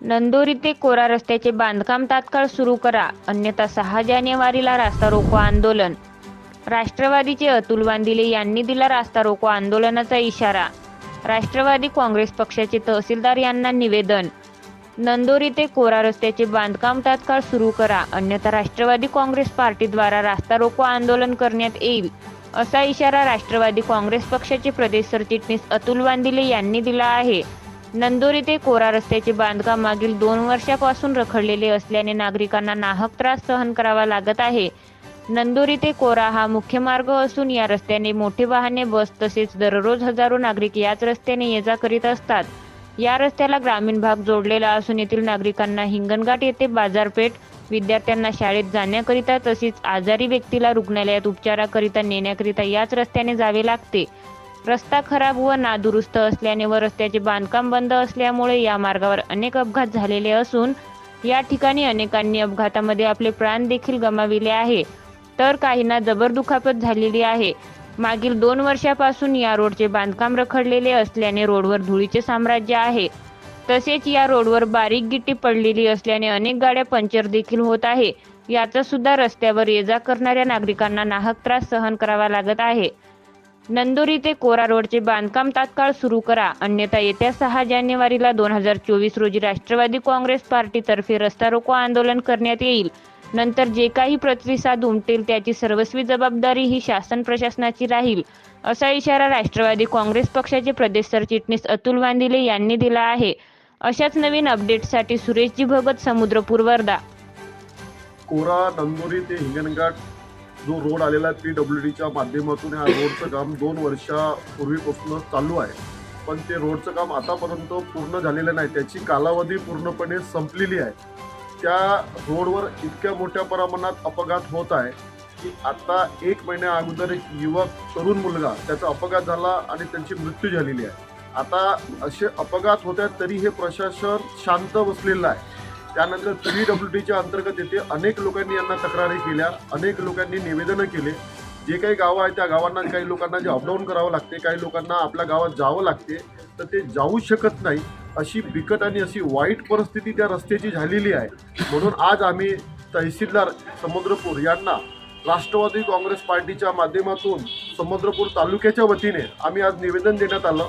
नंदोरी ते कोरा रस्त्याचे बांधकाम तात्काळ सुरू करा. अन्यथा सहा जानेवारीला रास्ता रोको आंदोलन. राष्ट्रवादीचे अतुल वांदिले यांनी दिला रास्ता रोको आंदोलनाचा इशारा. राष्ट्रवादी काँग्रेस पक्षाचे तहसीलदार यांना निवेदन. नंदोरी ते कोरा रस्त्याचे बांधकाम तात्काळ सुरू करा. अन्यथा राष्ट्रवादी काँग्रेस पार्टीद्वारा रास्ता रोको आंदोलन करण्यात येईल असा इशारा राष्ट्रवादी काँग्रेस पक्षाचे प्रदेश सरचिटणीस अतुल वांदिले यांनी दिला आहे. नंदुरी ते कोरा रस्त्याचे बांधकाम मागील दोन वर्षापासून रखडलेले असल्याने नागरिकांना नाहक त्रास सहन करावा लागत आहे. नंदुरी ते कोरा हा मुख्य मार्ग असून या रस्त्याने मोठे वाहने बस तसेच दररोज हजारो नागरिक याच रस्त्याने ये जा करीत असतात. या रस्त्याला ग्रामीण भाग जोडलेला असून येथील नागरिकांना हिंगणघाट येथे बाजारपेठ विद्यार्थ्यांना शाळेत जाण्याकरिता तसेच आजारी व्यक्तीला रुग्णालयात उपचाराकरिता नेण्याकरिता याच रस्त्याने जावे लागते. रस्ता खराब व नादुरुस्त असल्याने व रस्त्याचे बांधकाम बंद असल्यामुळे या मार्गावर अनेक अपघात झालेले असून या ठिकाणी अनेकांनी अपघातामध्ये आपले प्राण देखील गमाविले आहे. तर काहींना जबर दुखापत झालेली आहे. मागील दोन वर्षापासून या रोडचे बांधकाम रखडलेले असल्याने रोडवर धुळीचे साम्राज्य आहे. तसेच या रोडवर बारीक गिट्टी पडलेली असल्याने अनेक गाड्या पंक्चर देखील होत आहे. याचा सुद्धा रस्त्यावर ये जा करणाऱ्या नागरिकांना नाहक त्रास सहन करावा लागत आहे. नंदुरी ते कोरा रोडचे बांधकाम तात्काळ सुरू करा. अन्यथा येत्या सहा जानेवारीला दोन हजार चोवीस रोजी राष्ट्रवादी काँग्रेस पार्टीतर्फे रस्ता रोको आंदोलन करण्यात येईल. नंतर जे काही प्रतिसाद उमटेल त्याची सर्वस्वी जबाबदारी ही शासन प्रशासनाची राहील असा इशारा राष्ट्रवादी काँग्रेस पक्षाचे प्रदेश सरचिटणीस अतुल वांदिले यांनी दिला आहे. अशाच नवीन अपडेटसाठी सुरेशजी भगत समुद्रपूर वर्धा. कोरा नंदुरी ते हिंगणघाट जो रोड आलेला आहे पी डब्ल्यू डीच्या माध्यमातून ह्या रोडचं काम दोन वर्षापूर्वीपासून चालू आहे. पण ते रोडचं काम आतापर्यंत पूर्ण झालेलं नाही. त्याची कालावधी पूर्णपणे संपलेली आहे. त्या रोडवर इतक्या मोठ्या प्रमाणात अपघात होत आहे की आता एक महिन्या अगोदर एक युवक तरुण मुलगा त्याचा अपघात झाला आणि त्यांची मृत्यू झालेली आहे. आता असे अपघात होत आहेत तरी हे प्रशासन शांत बसलेलं आहे. त्यानंतर पी डब्ल्यू डीच्या अंतर्गत येथे अनेक लोकांनी यांना तक्रारी केल्या अनेक लोकांनी निवेदनं केले. जे काही गावं आहेत त्या गावांना काही लोकांना जे अपडाऊन करावं लागते काही लोकांना आपल्या गावात जावं लागते तर ते जाऊ शकत नाही. अशी बिकट आणि अशी वाईट परिस्थिती त्या रस्त्याची झालेली आहे. म्हणून आज आम्ही तहसीलदार समुद्रपूर यांना राष्ट्रवादी काँग्रेस पार्टीच्या माध्यमातून समुद्रपूर तालुक्याच्या वतीने आम्ही आज निवेदन देण्यात आलं.